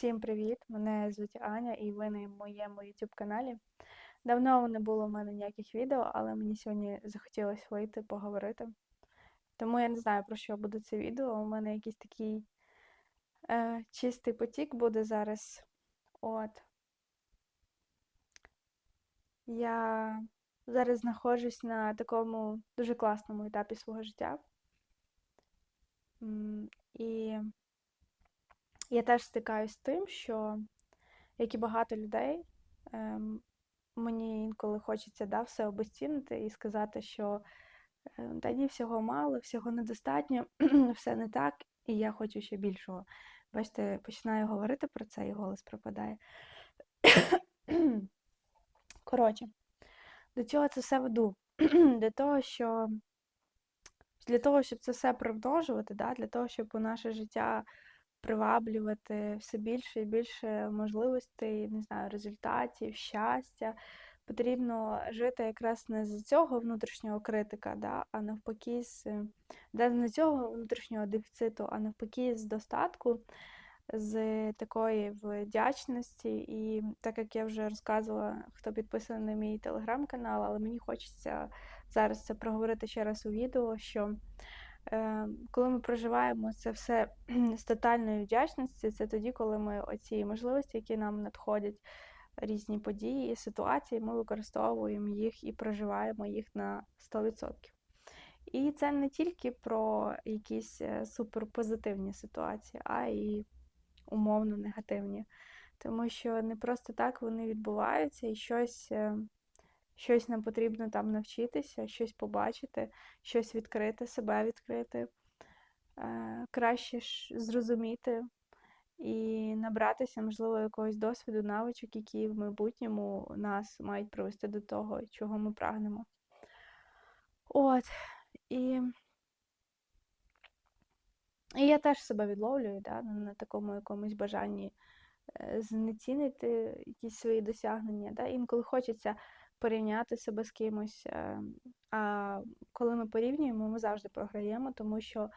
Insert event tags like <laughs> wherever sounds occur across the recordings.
Всім привіт! Мене звуть Аня і ви на моєму YouTube каналі. Давно не було в мене ніяких відео, але мені сьогодні захотілося вийти поговорити. Тому я не знаю, про що буде це відео. У мене якийсь такий е, чистий потік буде зараз. От. Я зараз знаходжусь на такому дуже класному етапі свого життя. І я теж стикаюсь з тим, що, як і багато людей, ем, мені інколи хочеться да, все обезцінити і сказати, що е, та ні, всього мало, всього недостатньо, <clears throat> все не так, і я хочу ще більшого. Бачите, починаю говорити про це, і голос пропадає. <clears throat> Коротше, до чого це все веду? <clears throat> Для того, що для того, щоб це все примножувати, да, для того, щоб у наше життя приваблювати все більше і більше можливостей, не знаю, результатів, щастя. Потрібно жити якраз не з цього внутрішнього критика, да, а навпаки, з не цього внутрішнього дефіциту, а навпаки, з достатку, з такої вдячності. І так як я вже розказувала, хто підписаний на мій телеграм-канал, але мені хочеться зараз це проговорити ще раз у відео, що коли ми проживаємо це все <clears throat> з тотальною вдячністю, це тоді, коли ми оці можливості, які нам надходять, різні події, ситуації, ми використовуємо їх і проживаємо їх на 100%. І це не тільки про якісь е, суперпозитивні ситуації, а й умовно негативні. Тому що не просто так вони відбуваються і щось е, щось нам потрібно там навчитися, щось побачити, щось відкрити, себе відкрити, е, краще зрозуміти і набратися, можливо, якогось досвіду, навичок, які в майбутньому нас мають привести до того, чого ми прагнемо. От. І і я теж себе відловлюю да, на такому якомусь бажанні е, знецінити якісь свої досягнення. Да. Інколи хочеться порівняти себе з кимось. Е, а коли ми порівнюємо, ми завжди програємо, тому що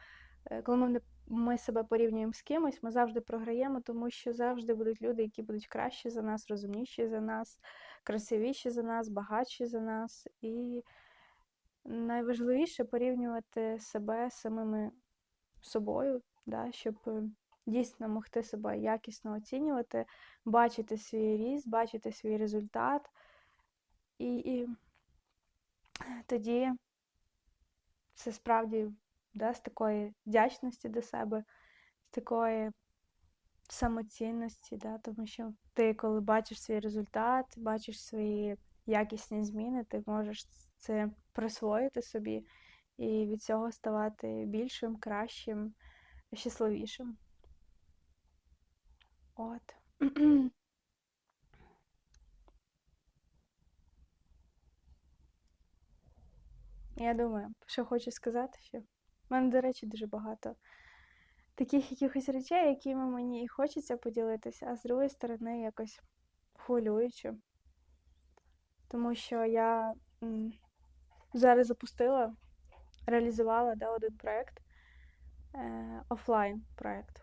е, коли ми ми себе порівнюємо з кимось, ми завжди програємо, тому що завжди будуть люди, які будуть кращі за нас, розумніші за нас, красивіші за нас, багатші за нас. І найважливіше порівнювати себе самими собою, да, щоб е, дійсно могти себе якісно оцінювати, бачити свій ріст, бачити свій результат. І, і тоді це справді да, з такої вдячності до себе, з такої самоцінності, да, тому що ти, коли бачиш свій результат, бачиш свої якісні зміни, ти можеш це присвоїти собі і від цього ставати більшим, кращим, щасливішим. От. <clears throat> Я думаю, що хочу сказати, що в мене, до речі, дуже багато таких якихось речей, якими мені і хочеться поділитися, а з другої сторони, якось хвилююче. Тому що я зараз запустила, реалізувала да, один проєкт, е, офлайн проєкт.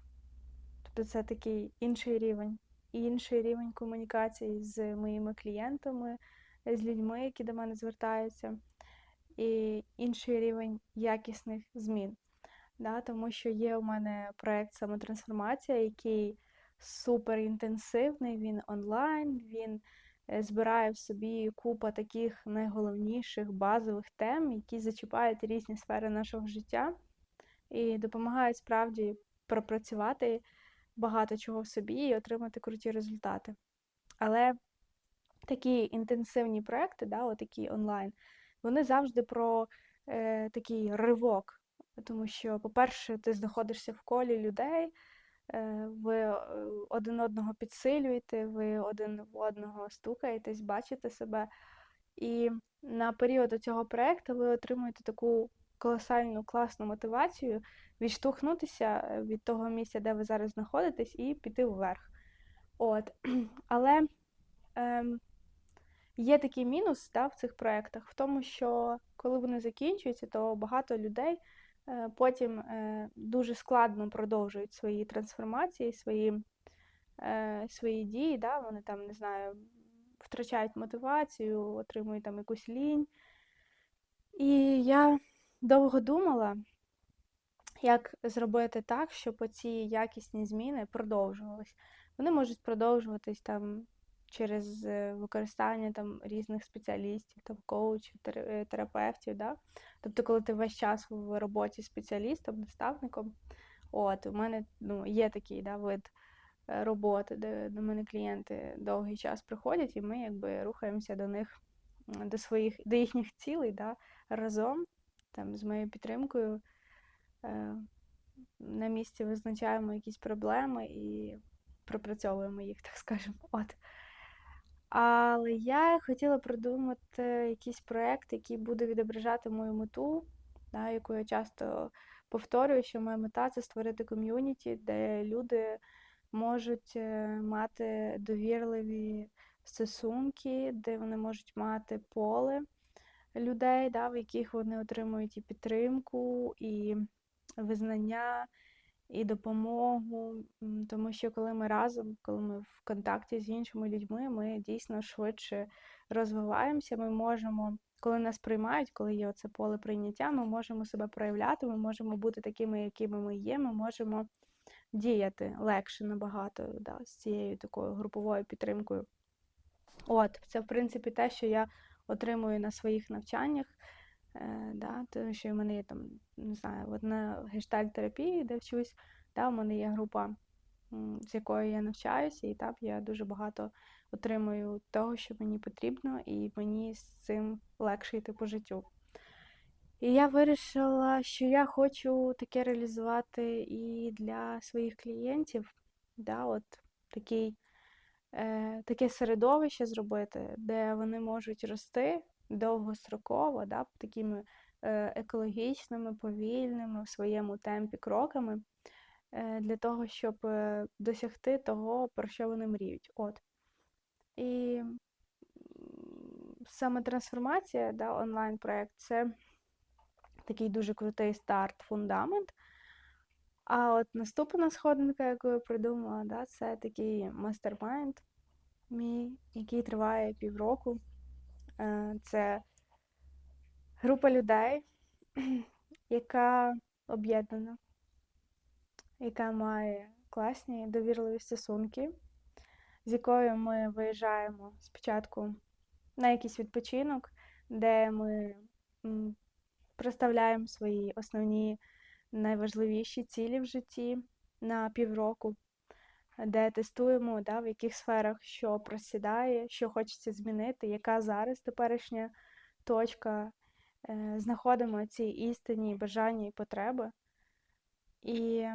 Тобто це такий інший рівень, інший рівень комунікації з моїми клієнтами, з людьми, які до мене звертаються і інший рівень якісних змін. Да, Тому що є у мене проєкт самотрансформація, який супер інтенсивний, він онлайн, він е, збирає в собі купа таких найголовніших базових тем, які зачіпають різні сфери нашого життя і допомагають справді пропрацювати багато чого в собі і отримати круті результати. Але такі інтенсивні проекти, да, отакі онлайн, вони завжди про е, такий ривок. Тому що, по-перше, ти знаходишся в колі людей, е, ви е, один одного підсилюєте, ви один в одного стукаєтесь, бачите себе. І на період цього проєкту ви отримуєте таку колосальну класну мотивацію відштовхнутися е, від того місця, де ви зараз знаходитесь, і піти вверх. От. <clears throat> Але. Ем, Є такий мінус да, в цих проєктах, в тому, що коли вони закінчуються, то багато людей е, потім е, дуже складно продовжують свої трансформації, свої е, свої дії, да, вони там, не знаю, втрачають мотивацію, отримують там якусь лінь. І я довго думала, як зробити так, щоб оці якісні зміни продовжувались. Вони можуть продовжуватись там через е, використання там різних спеціалістів, там коучів, е, терапевтів. Да? Тобто, коли ти весь час в роботі спеціалістом, наставником, от у мене ну, є такий да, вид е, роботи, де до мене клієнти довгий час приходять, і ми якби рухаємося до них, до своїх, до їхніх цілей да, разом там, з моєю підтримкою. Е, на місці визначаємо якісь проблеми і пропрацьовуємо їх, так скажемо. От. Але я хотіла придумати якийсь проєкт, який буде відображати мою мету, да, яку я часто повторюю, що моя мета це створити ком'юніті, де люди можуть е, мати довірливі стосунки, де вони можуть мати поле людей, да, в яких вони отримують і підтримку, і визнання, і допомогу. Тому що коли ми разом, коли ми в контакті з іншими людьми, ми дійсно швидше розвиваємося. Ми можемо, коли нас приймають, коли є оце поле прийняття, ми можемо себе проявляти, ми можемо бути такими, якими ми є, ми можемо діяти легше набагато да, з цією такою груповою підтримкою. От, це в принципі те, що я отримую на своїх навчаннях. Е, да, Тому що в мене є там, не знаю, от на гештальт-терапії, де вчусь, да, у мене є група, з якою я навчаюся, і там я дуже багато отримую того, що мені потрібно, і мені з цим легше йти по життю. І я вирішила, що я хочу таке реалізувати і для своїх клієнтів, да, от такий, е, таке середовище зробити, де вони можуть рости довгостроково, да, такими е, екологічними, повільними в своєму темпі кроками, е, для того, щоб е, досягти того, про що вони мріють. От. І саме трансформація, да, онлайн-проект це такий дуже крутий старт, фундамент. А от наступна сходинка, яку я придумала, да, це такий мастермайнд мій, який триває півроку. Е, Це група людей, <clears throat> яка об'єднана, яка має класні довірливі стосунки, з якою ми виїжджаємо спочатку на якийсь відпочинок, де ми м, проставляємо свої основні найважливіші цілі в житті на півроку, де тестуємо, да, в яких сферах що просідає, що хочеться змінити, яка зараз теперішня точка. Е, Знаходимо ці істинні бажання і потреби. І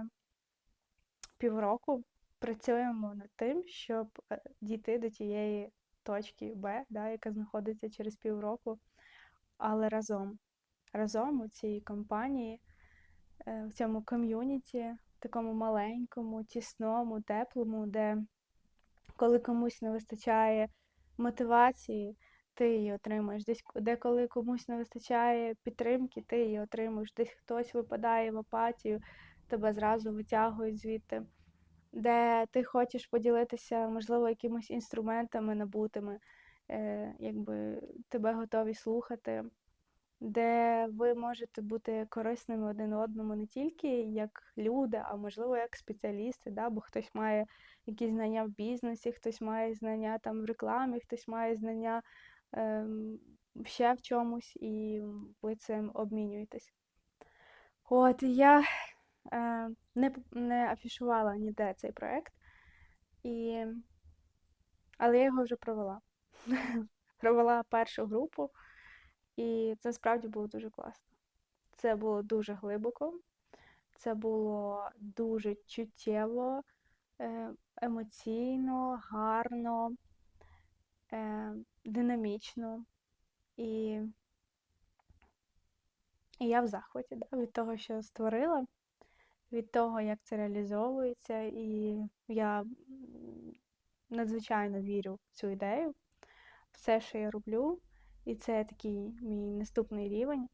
півроку працюємо над тим, щоб е, дійти до тієї точки Б, да, яка знаходиться через півроку, але разом. Разом у цій компанії, е, в цьому ком'юніті, такому маленькому, тісному, теплому, де коли комусь не вистачає мотивації, ти її отримуєш. Десь де коли комусь не вистачає підтримки, ти її отримуєш. Десь хтось випадає в апатію, тебе зразу витягують звідти. Де ти хочеш поділитися, можливо, якимись інструментами набутими, е, якби тебе готові слухати, де ви можете бути корисними один одному не тільки як люди, а можливо як спеціалісти, да? бо хтось має якісь знання в бізнесі, хтось має знання там в рекламі, хтось має знання е, ще в чомусь, і ви цим обмінюєтесь. От я е, не, не афішувала ніде цей проєкт, і... але я його вже провела. <laughs> провела першу групу. І це справді було дуже класно. Це було дуже глибоко, це було дуже чуттєво, е, емоційно, гарно, е, динамічно. І і я в захваті да, від того, що створила, від того, як це реалізовується, і я надзвичайно вірю в цю ідею, все, що я роблю. І це такий мій наступний рівень.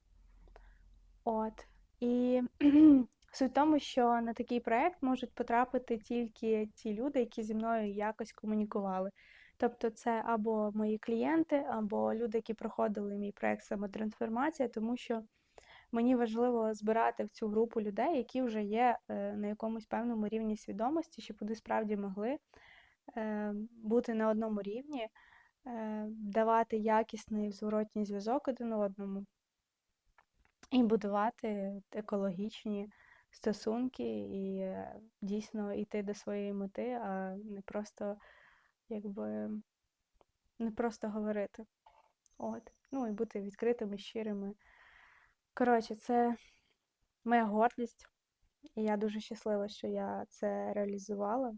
От. І <clears throat> Суть в тому, що на такий проект можуть потрапити тільки ті люди, які зі мною якось комунікували. Тобто, це або мої клієнти, або люди, які проходили мій проект самотрансформація, тому що мені важливо збирати в цю групу людей, які вже є е, на якомусь певному рівні свідомості, щоб вони справді могли е, бути на одному рівні, давати якісний зворотній зв'язок один одному і будувати екологічні стосунки і е, дійсно йти до своєї мети, а не просто якби не просто говорити. От. Ну і бути відкритими, щирими. Коротше, це моя гордість, і я дуже щаслива, що я це реалізувала.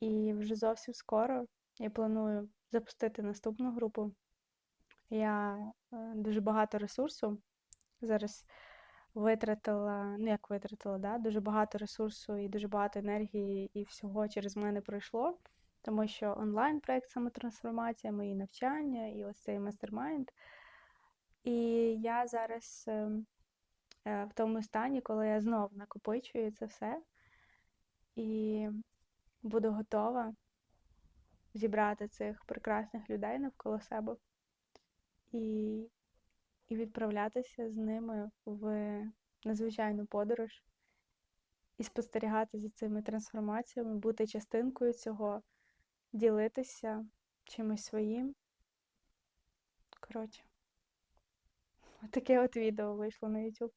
І вже зовсім скоро я планую запустити наступну групу. Я е, дуже багато ресурсу зараз витратила, ну як витратила, да? дуже багато ресурсу і дуже багато енергії і всього через мене пройшло, тому що онлайн-проект самотрансформація, мої навчання і ось цей мастермайнд. І я зараз е, е, в тому стані, коли я знов накопичую це все і буду готова зібрати цих прекрасних людей навколо себе і і відправлятися з ними в надзвичайну подорож і спостерігати за цими трансформаціями, бути частинкою цього, ділитися чимось своїм. Коротше, таке от відео вийшло на YouTube.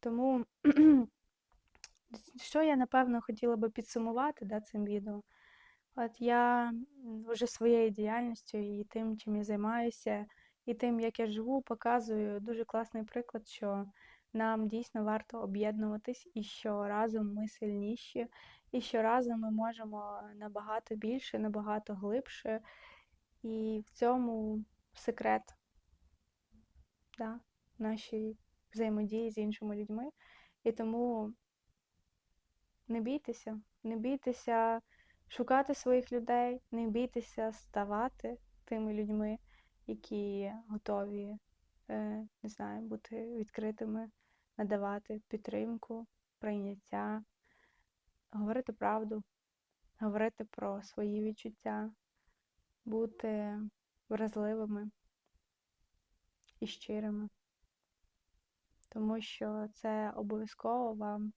Тому, <clears throat> що я, напевно, хотіла би підсумувати да, цим відео. От я вже своєю діяльністю і тим, чим я займаюся, і тим, як я живу, показую дуже класний приклад, що нам дійсно варто об'єднуватись, і що разом ми сильніші, і що разом ми можемо набагато більше, набагато глибше. І в цьому секрет да, нашій взаємодії з іншими людьми. І тому не бійтеся, не бійтеся шукати своїх людей, не бійтеся ставати тими людьми які готові, е, не знаю, бути відкритими, надавати підтримку, прийняття, говорити правду, говорити про свої відчуття, бути вразливими і щирими. Тому що це обов'язково вам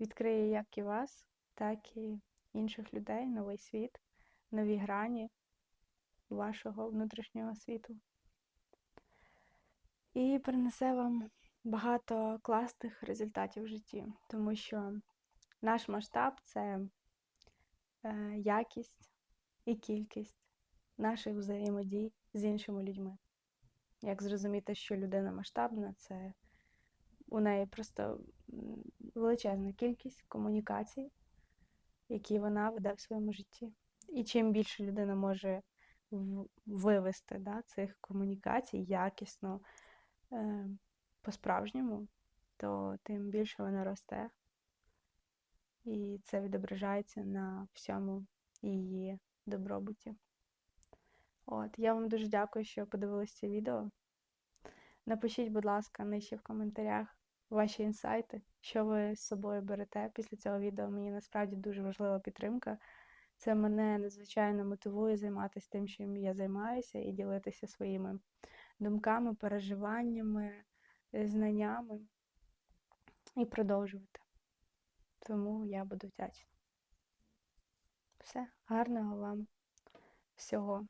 відкриє як і вас, так і інших людей, новий світ, нові грані вашого внутрішнього світу. І принесе вам багато класних результатів в житті, тому що наш масштаб це е, якість і кількість наших взаємодій з іншими людьми. Як зрозуміти, що людина масштабна, це у неї просто величезна кількість комунікацій, які вона веде в своєму житті. І чим більше людина може вивести да, цих комунікацій якісно е, по-справжньому, то тим більше вона росте. І це відображається на всьому її добробуті. От, Я вам дуже дякую, що подивилися це відео. Напишіть, будь ласка, нижче в коментарях ваші інсайти, що ви з собою берете після цього відео. Мені насправді дуже важлива підтримка. Це мене надзвичайно мотивує займатися тим, чим я займаюся, і ділитися своїми думками, переживаннями, е, знаннями і продовжувати. Тому я буду вдячна. Все, гарного вам всього.